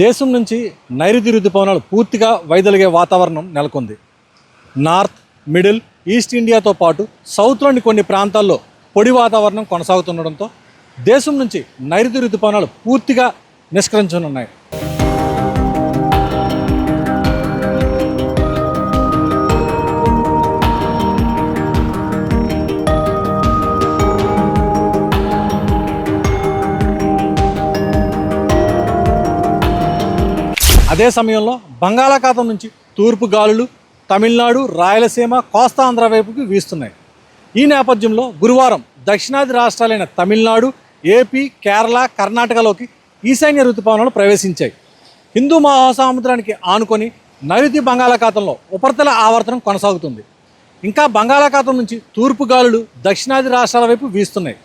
దేశం నుంచి నైరుతి ఋతుపవనాలు పూర్తిగా వైదొలిగే వాతావరణం నెలకొంది. నార్త్ మిడిల్ ఈస్ట్ ఇండియాతో పాటు సౌత్లోని కొన్ని ప్రాంతాల్లో పొడి వాతావరణం కొనసాగుతుండడంతో దేశం నుంచి నైరుతి ఋతుపవనాలు పూర్తిగా నిష్క్రమించనున్నాయి. అదే సమయంలో బంగాళాఖాతం నుంచి తూర్పు గాలులు తమిళనాడు రాయలసీమ కోస్తా ఆంధ్ర వైపుకి వీస్తున్నాయి. ఈ నేపథ్యంలో గురువారం దక్షిణాది రాష్ట్రాలైన తమిళనాడు ఏపీ కేరళ కర్ణాటకలోకి ఈశాన్య ఋతుపవనాలు ప్రవేశించాయి. హిందూ మహాసముద్రానికి ఆనుకొని నైరుతి బంగాళాఖాతంలో ఉపరితల ఆవర్తనం కొనసాగుతుంది. ఇంకా బంగాళాఖాతం నుంచి తూర్పు గాలులు దక్షిణాది రాష్ట్రాల వైపు వీస్తున్నాయి.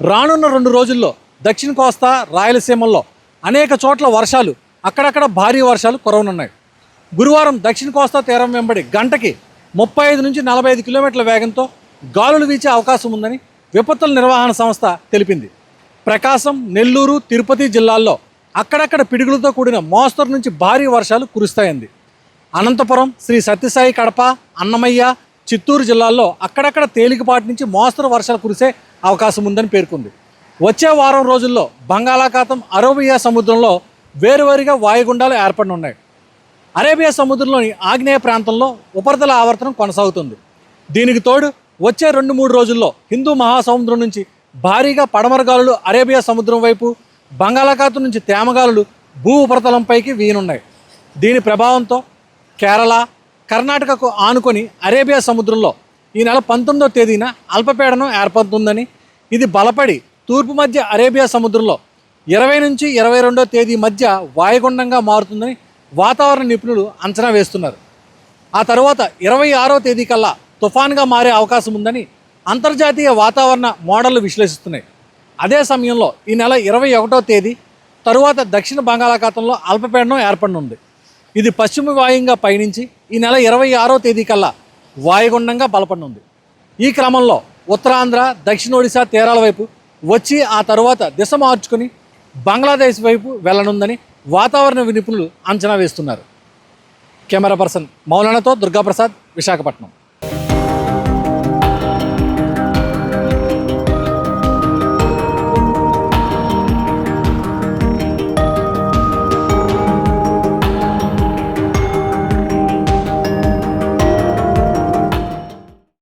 రానున్న రెండు రోజుల్లో దక్షిణ కోస్తా రాయలసీమల్లో అనేక చోట్ల వర్షాలు అక్కడక్కడ భారీ వర్షాలు కురవనున్నాయి. గురువారం దక్షిణ కోస్తా తీరం వెంబడి గంటకి ముప్పై ఐదు నుంచి నలభై ఐదు కిలోమీటర్ల వేగంతో గాలులు వీచే అవకాశం ఉందని విపత్తుల నిర్వహణ సంస్థ తెలిపింది. ప్రకాశం నెల్లూరు తిరుపతి జిల్లాల్లో అక్కడక్కడ పిడుగులతో కూడిన మోస్తరు నుంచి భారీ వర్షాలు కురుస్తాయంది. అనంతపురం శ్రీ సత్యసాయి కడప అన్నమయ్య చిత్తూరు జిల్లాల్లో అక్కడక్కడ తేలికపాటి నుంచి మోస్తరు వర్షాలు కురిసే అవకాశం ఉందని పేర్కొంది. వచ్చే వారం రోజుల్లో బంగాళాఖాతం అరోబియా సముద్రంలో వేరువేరుగా వాయుగుండాలు ఏర్పడనున్నాయి. అరేబియా సముద్రంలోని ఆగ్నేయ ప్రాంతంలో ఉపరితల ఆవర్తనం కొనసాగుతుంది. దీనికి తోడు వచ్చే రెండు మూడు రోజుల్లో హిందూ మహాసముద్రం నుంచి భారీగా పడమర గాలులు అరేబియా సముద్రం వైపు బంగాళాఖాతం నుంచి తేమగాలులు భూ ఉపరితలంపైకి వీనున్నాయి దీని ప్రభావంతో కేరళ కర్ణాటకకు ఆనుకొని అరేబియా సముద్రంలో ఈ నెల పంతొమ్మిదో తేదీన అల్పపీడనం ఏర్పడుతుందని ఇది బలపడి తూర్పు మధ్య అరేబియా సముద్రంలో ఇరవై నుంచి ఇరవై రెండో తేదీ మధ్య వాయుగుండంగా మారుతుందని వాతావరణ నిపుణులు అంచనా వేస్తున్నారు. ఆ తర్వాత ఇరవై ఆరో తేదీ కల్లా తుఫాన్గా మారే అవకాశం ఉందని అంతర్జాతీయ వాతావరణ మోడళ్ళు విశ్లేషిస్తున్నాయి. అదే సమయంలో ఈ నెల ఇరవై ఒకటో తేదీ తరువాత దక్షిణ బంగాళాఖాతంలో అల్పపీడనం ఏర్పడనుంది. ఇది పశ్చిమ వాయుంగా పయనించి ఈ నెల ఇరవై ఆరో తేదీ కల్లా వాయుగుండంగా బలపడనుంది. ఈ క్రమంలో ఉత్తరాంధ్ర దక్షిణ ఒడిశా తీరాల వైపు వచ్చి ఆ తర్వాత దిశ మార్చుకుని బంగ్లాదేశ్ వైపు వెళ్ళనుందని వాతావరణ నిపుణులు అంచనా వేస్తున్నారు. కెమెరా పర్సన్ మౌలానాతో దుర్గాప్రసాద్ విశాఖపట్నం.